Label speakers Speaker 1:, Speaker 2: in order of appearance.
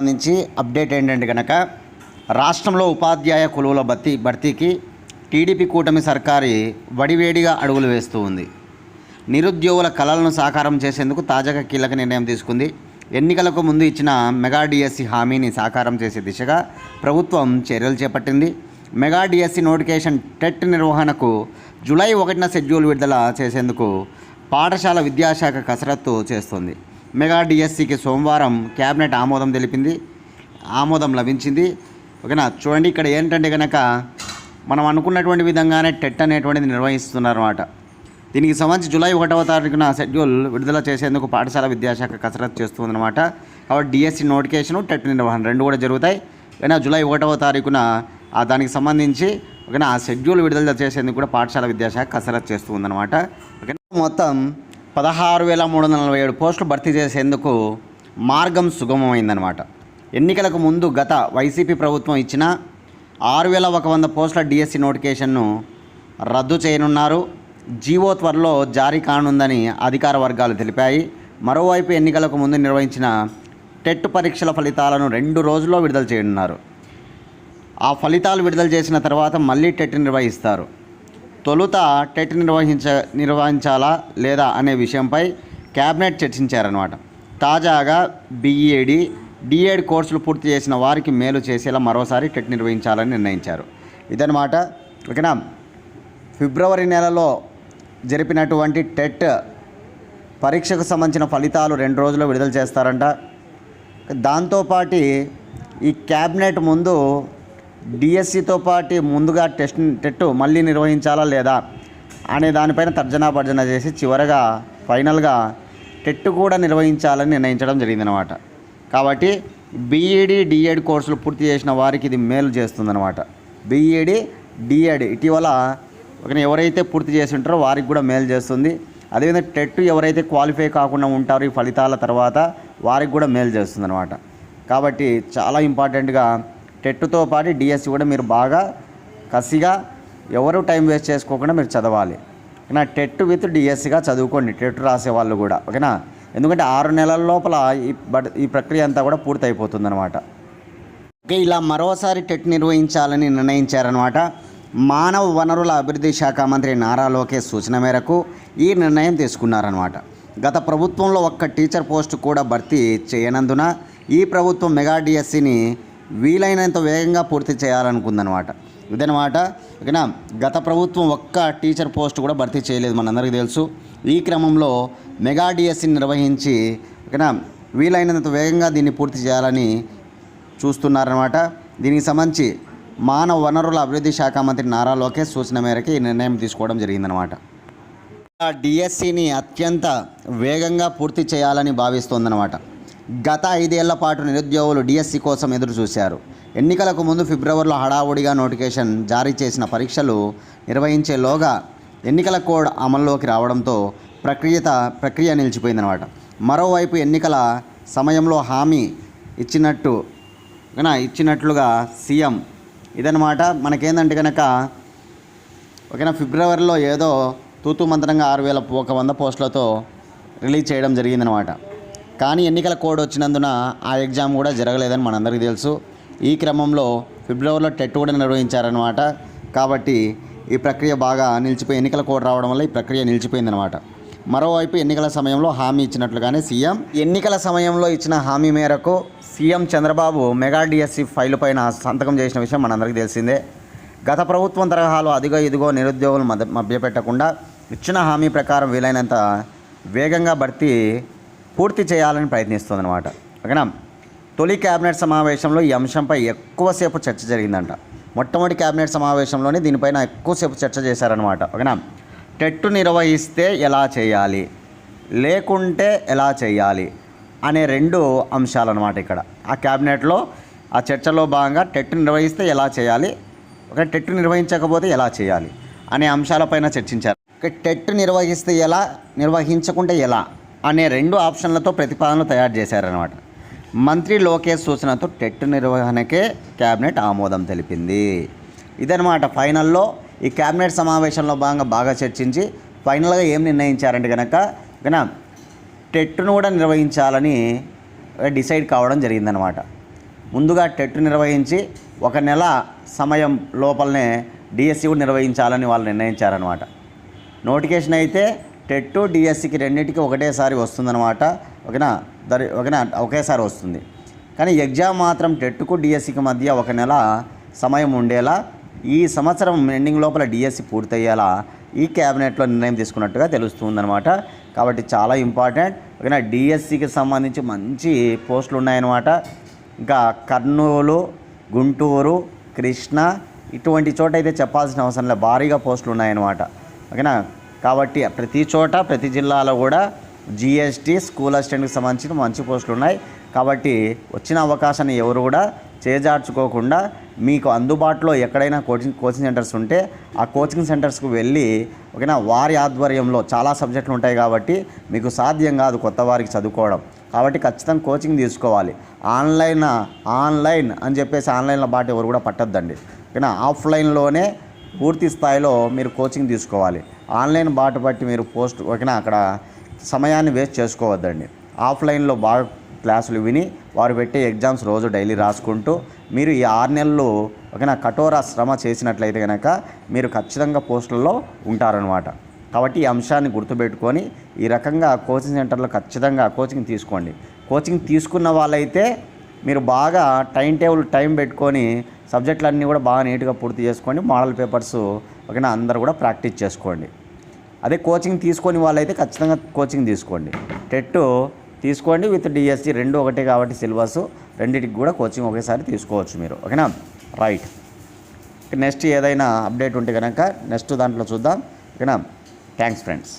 Speaker 1: సంబంధించి అప్డేట్ ఏంటంటే కనుక రాష్ట్రంలో ఉపాధ్యాయ కొలువుల భర్తీ భర్తీకి టీడీపీ కూటమి సర్కారి వడివేడిగా అడుగులు వేస్తూ ఉంది. నిరుద్యోగుల కళలను సాకారం చేసేందుకు తాజాగా కీలక నిర్ణయం తీసుకుంది. ఎన్నికలకు ముందు ఇచ్చిన మెగా డిఎస్సి హామీని సాకారం చేసే దిశగా ప్రభుత్వం చర్యలు చేపట్టింది. మెగా డిఎస్సి నోటిఫికేషన్ టెట్ నిర్వహణకు జూలై ఒకటిన షెడ్యూల్ విడుదల చేసేందుకు పాఠశాల విద్యాశాఖ కసరత్తు చేస్తుంది. మెగా డిఎస్సికి సోమవారం కేబినెట్ ఆమోదం తెలిపింది. ఆమోదం లభించింది. ఓకేనా? చూడండి ఇక్కడ ఏంటంటే కనుక మనం అనుకున్నటువంటి విధంగానే టెట్ అనేటువంటిది నిర్వహిస్తున్నారన్నమాట. దీనికి సంబంధించి జూలై ఒకటవ తారీఖున షెడ్యూల్ విడుదల చేసేందుకు పాఠశాల విద్యాశాఖ కసరత్తు చేస్తుందన్నమాట. కాబట్టి డిఎస్సి నోటిఫికేషన్ టెట్ నిర్వహణ రెండు కూడా జరుగుతాయి. కానీ జూలై ఒకటవ తారీఖున ఆ దానికి సంబంధించి ఓకేనా? ఆ షెడ్యూల్ విడుదల చేసేందుకు కూడా పాఠశాల విద్యాశాఖ కసరత్తు చేస్తుందన్నమాట. ఓకేనా? మొత్తం పదహారు వేల మూడు వందల నలభై ఏడు పోస్టులు భర్తీ చేసేందుకు మార్గం సుగమమైందనమాట ఎన్నికలకు ముందు గత వైసీపీ ప్రభుత్వం ఇచ్చిన ఆరు వేల ఒక వంద పోస్టుల డిఎస్సి నోటిఫికేషన్ను రద్దు చేయనున్నారు. జీవో త్వరలో జారీ కానుందని అధికార వర్గాలు తెలిపాయి. మరోవైపు ఎన్నికలకు ముందు నిర్వహించిన టెట్ పరీక్షల ఫలితాలను రెండు రోజుల్లో విడుదల చేయనున్నారు. ఆ ఫలితాలు విడుదల చేసిన తర్వాత మళ్ళీ టెట్ నిర్వహిస్తారు. తొలుత టెట్ నిర్వహించ నిర్వహించాలా లేదా అనే విషయంపై కేబినెట్ చర్చించారనమాట తాజాగా బీఈడి డిఎడ్ కోర్సులు పూర్తి చేసిన వారికి మేలు చేసేలా మరోసారి టెట్ నిర్వహించాలని నిర్ణయించారు. ఇదనమాట ఓకేనా? ఫిబ్రవరి నెలలో జరిపినటువంటి టెట్ పరీక్షకు సంబంధించిన ఫలితాలు రెండు రోజుల్లో విడుదల చేస్తారంట. దాంతోపాటి ఈ క్యాబినెట్ ముందు డిఎస్సితో పాటు ముందుగా టెస్ట్ టెట్ మళ్ళీ నిర్వహించాలా లేదా అనే దానిపైన తర్జనా భర్జన చేసి చివరగా ఫైనల్గా టెట్ కూడా నిర్వహించాలని నిర్ణయించడం జరిగిందనమాట కాబట్టి బీఈడి డిఎడ్ కోర్సులు పూర్తి చేసిన వారికి ఇది మేలు చేస్తుందన్నమాట. బీఈడి డిఎడ్ ఇటీవల ఎవరైతే పూర్తి చేసి ఉంటారో వారికి కూడా మేలు చేస్తుంది. అదేవిధంగా టెట్ ఎవరైతే క్వాలిఫై కాకుండా ఉంటారో ఈ ఫలితాల తర్వాత వారికి కూడా మేలు చేస్తుంది అనమాట కాబట్టి చాలా ఇంపార్టెంట్గా టెట్తో పాటు డిఎస్సి కూడా మీరు బాగా కసిగా ఎవరు టైం వేస్ట్ చేసుకోకుండా మీరు చదవాలి. ఓకేనా? టెట్ విత్ డిఎస్సిగా చదువుకోండి. టెట్ రాసే వాళ్ళు కూడా. ఓకేనా? ఎందుకంటే ఆరు నెలల లోపల ఈ బట్ ఈ ప్రక్రియ అంతా కూడా పూర్తయిపోతుందనమాట అనమాట ఓకే ఇలా మరోసారి టెట్ నిర్వహించాలని నిర్ణయించారనమాట మానవ వనరుల అభివృద్ధి శాఖ మంత్రి నారా లోకేష్ సూచన మేరకు ఈ నిర్ణయం తీసుకున్నారనమాట గత ప్రభుత్వంలో ఒక్క టీచర్ పోస్టు కూడా భర్తీ చేయనందున ఈ ప్రభుత్వం మెగా డిఎస్సిని వీలైనంత వేగంగా పూర్తి చేయాలనుకుందనమాట ఇదనమాట ఓకేనా? గత ప్రభుత్వం ఒక్క టీచర్ పోస్ట్ కూడా భర్తీ చేయలేదు మనందరికీ తెలుసు. ఈ క్రమంలో మెగా డిఎస్సి నిర్వహించి ఓకేనా? వీలైనంత వేగంగా దీన్ని పూర్తి చేయాలని చూస్తున్నారనమాట దీనికి సంబంధించి మానవ వనరుల అభివృద్ధి శాఖ మంత్రి నారా లోకేష్ సూచన మేరకు ఈ నిర్ణయం తీసుకోవడం జరిగిందనమాట ఆ డిఎస్సిని అత్యంత వేగంగా పూర్తి చేయాలని భావిస్తోందనమాట గత ఐదేళ్ళ పాటు నిరుద్యోగులు డిఎస్సి కోసం ఎదురు చూశారు. ఎన్నికలకు ముందు ఫిబ్రవరిలో హడావుడిగా నోటిఫికేషన్ జారీ చేసిన పరీక్షలు నిర్వహించేలోగా ఎన్నికల కోడ్ అమల్లోకి రావడంతో ప్రక్రియత ప్రక్రియ నిలిచిపోయిందనమాట మరోవైపు ఎన్నికల సమయంలో హామీ ఇచ్చినట్టు ఇచ్చినట్లుగా సీఎం ఇదనమాట మనకేందంటే కనుక ఓకేనా ఫిబ్రవరిలో ఏదో తూతు మంత్రంగా ఆరు వేల ఒక వంద పోస్టులతో రిలీజ్ చేయడం జరిగిందనమాట కానీ ఎన్నికల కోడ్ వచ్చినందున ఆ ఎగ్జామ్ కూడా జరగలేదని మనందరికీ తెలుసు. ఈ క్రమంలో ఫిబ్రవరిలో టెట్ కూడా నిర్వహించారనమాట కాబట్టి ఈ ప్రక్రియ బాగా నిలిచిపోయి ఎన్నికల కోడ్ రావడం వల్ల ఈ ప్రక్రియ నిలిచిపోయిందనమాట మరోవైపు ఎన్నికల సమయంలో హామీ ఇచ్చినట్లుగానే సీఎం ఎన్నికల సమయంలో ఇచ్చిన హామీ మేరకు CM Chandrababu mega DSC file పైన సంతకం చేసిన విషయం మనందరికీ తెలిసిందే. గత ప్రభుత్వం తరహాలో అదిగో ఇదిగో నిరుద్యోగులు మధ్య మభ్యపెట్టకుండా ఇచ్చిన హామీ ప్రకారం వీలైనంత వేగంగా భర్తీ పూర్తి చేయాలని ప్రయత్నిస్తుందన్నమాట. ఓకేనా? తొలి క్యాబినెట్ సమావేశంలో ఈ అంశంపై ఎక్కువసేపు చర్చ జరిగిందంట. మొట్టమొదటి క్యాబినెట్ సమావేశంలోనే దీనిపైన ఎక్కువసేపు చర్చ చేశారనమాట ఓకేనా? టెట్టు నిర్వహిస్తే ఎలా చేయాలి? లేకుంటే ఎలా చేయాలి? అనే రెండు అంశాలన్నమాట ఇక్కడ. ఆ క్యాబినెట్లో ఆ చర్చలో భాగంగా టెట్ నిర్వహిస్తే ఎలా చేయాలి? ఒక టెట్ నిర్వహించకపోతే ఎలా చేయాలి? అనే అంశాలపైన చర్చించారు. ఒక టెట్ నిర్వహిస్తే ఎలా? నిర్వహించకుంటే ఎలా? అనే రెండు ఆప్షన్లతో ప్రతిపాదనలు తయారు చేశారనమాట మంత్రి లోకేష్ సూచనతో టెట్ నిర్వహణకే కేబినెట్ ఆమోదం తెలిపింది. ఇదనమాట ఫైనల్లో ఈ కేబినెట్ సమావేశంలో భాగంగా బాగా చర్చించి ఫైనల్గా ఏం నిర్ణయించారంటే కనుక ఓకేనా టెట్ను కూడా నిర్వహించాలని డిసైడ్ కావడం జరిగిందనమాట ముందుగా టెట్ నిర్వహించి ఒక నెల సమయం లోపలనే డిఎస్సి కూడా నిర్వహించాలని వాళ్ళు నిర్ణయించారనమాట నోటిఫికేషన్ అయితే టెట్ డిఎస్సికి రెండింటికి ఒకటేసారి వస్తుందన్నమాట. ఓకేనా? దరి ఓకేనా? ఒకేసారి వస్తుంది. కానీ ఎగ్జామ్ మాత్రం టెట్కు డిఎస్సికి మధ్య ఒక నెల సమయం ఉండేలా ఈ సంవత్సరం ఎండింగ్ లోపల డిఎస్సి పూర్తయ్యేలా ఈ క్యాబినెట్లో నిర్ణయం తీసుకున్నట్టుగా తెలుస్తుందన్నమాట. కాబట్టి చాలా ఇంపార్టెంట్. ఓకేనా? డిఎస్సికి సంబంధించి మంచి పోస్టులు ఉన్నాయన్నమాట. ఇంకా కర్నూలు గుంటూరు కృష్ణ ఇటువంటి చోట అయితే చెప్పాల్సిన అవసరం లేదు భారీగా పోస్టులు ఉన్నాయన్నమాట. ఓకేనా? కాబట్టి ప్రతి చోట ప్రతి జిల్లాలో కూడా జిఎస్టీ స్కూల్ అసిస్టెంట్కి సంబంధించిన మంచి పోస్టులు ఉన్నాయి. కాబట్టి వచ్చిన అవకాశాన్ని ఎవరు కూడా చేజార్చుకోకుండా మీకు అందుబాటులో ఎక్కడైనా కోచింగ్ కోచింగ్ సెంటర్స్ ఉంటే ఆ కోచింగ్ సెంటర్స్కు వెళ్ళి ఓకేనా వారి ఆధ్వర్యంలో చాలా సబ్జెక్టులు ఉంటాయి కాబట్టి మీకు సాధ్యం కాదు కొత్త వారికి చదువుకోవడం. కాబట్టి ఖచ్చితంగా కోచింగ్ తీసుకోవాలి. ఆన్లైన్ ఆన్లైన్ అని చెప్పేసి ఆన్లైన్లో బాట ఎవరు కూడా పట్టద్దండి. ఓకేనా ఆఫ్లైన్లోనే పూర్తి స్థాయిలో మీరు కోచింగ్ తీసుకోవాలి. ఆన్లైన్ బాట బట్టి మీరు పోస్ట్ ఓకేనా అక్కడ సమయాన్ని వేస్ట్ చేసుకోవద్దండి. ఆఫ్లైన్లో బాగా క్లాసులు విని వారు పెట్టే ఎగ్జామ్స్ రోజు డైలీ రాసుకుంటూ మీరు ఈ ఆరు నెలలు ఓకేనా కఠోర శ్రమ చేసినట్లయితే కనుక మీరు ఖచ్చితంగా పోస్టులలో ఉంటారనమాట కాబట్టి ఈ అంశాన్ని గుర్తుపెట్టుకొని ఈ రకంగా కోచింగ్ సెంటర్లో ఖచ్చితంగా కోచింగ్ తీసుకోండి. కోచింగ్ తీసుకున్న వాళ్ళైతే మీరు బాగా టైం టేబుల్ టైం పెట్టుకొని సబ్జెక్టులన్నీ కూడా బాగా నీట్గా పూర్తి చేసుకోండి మోడల్ పేపర్స్ ఓకేనా అందరు కూడా ప్రాక్టీస్ చేసుకోండి. అదే కోచింగ్ తీసుకొని వాళ్ళైతే ఖచ్చితంగా కోచింగ్ తీసుకోండి. టెట్ తీసుకోండి విత్ డిఎస్సి రెండు ఒకటే కాబట్టి సిలబస్ రెండింటికి కూడా కోచింగ్ ఒకేసారి తీసుకోవచ్చు మీరు ఓకేనా? రైట్. నెక్స్ట్ ఏదైనా అప్డేట్ ఉంటే కనుక నెక్స్ట్ దాంట్లో చూద్దాం ఓకేనా? Thanks friends.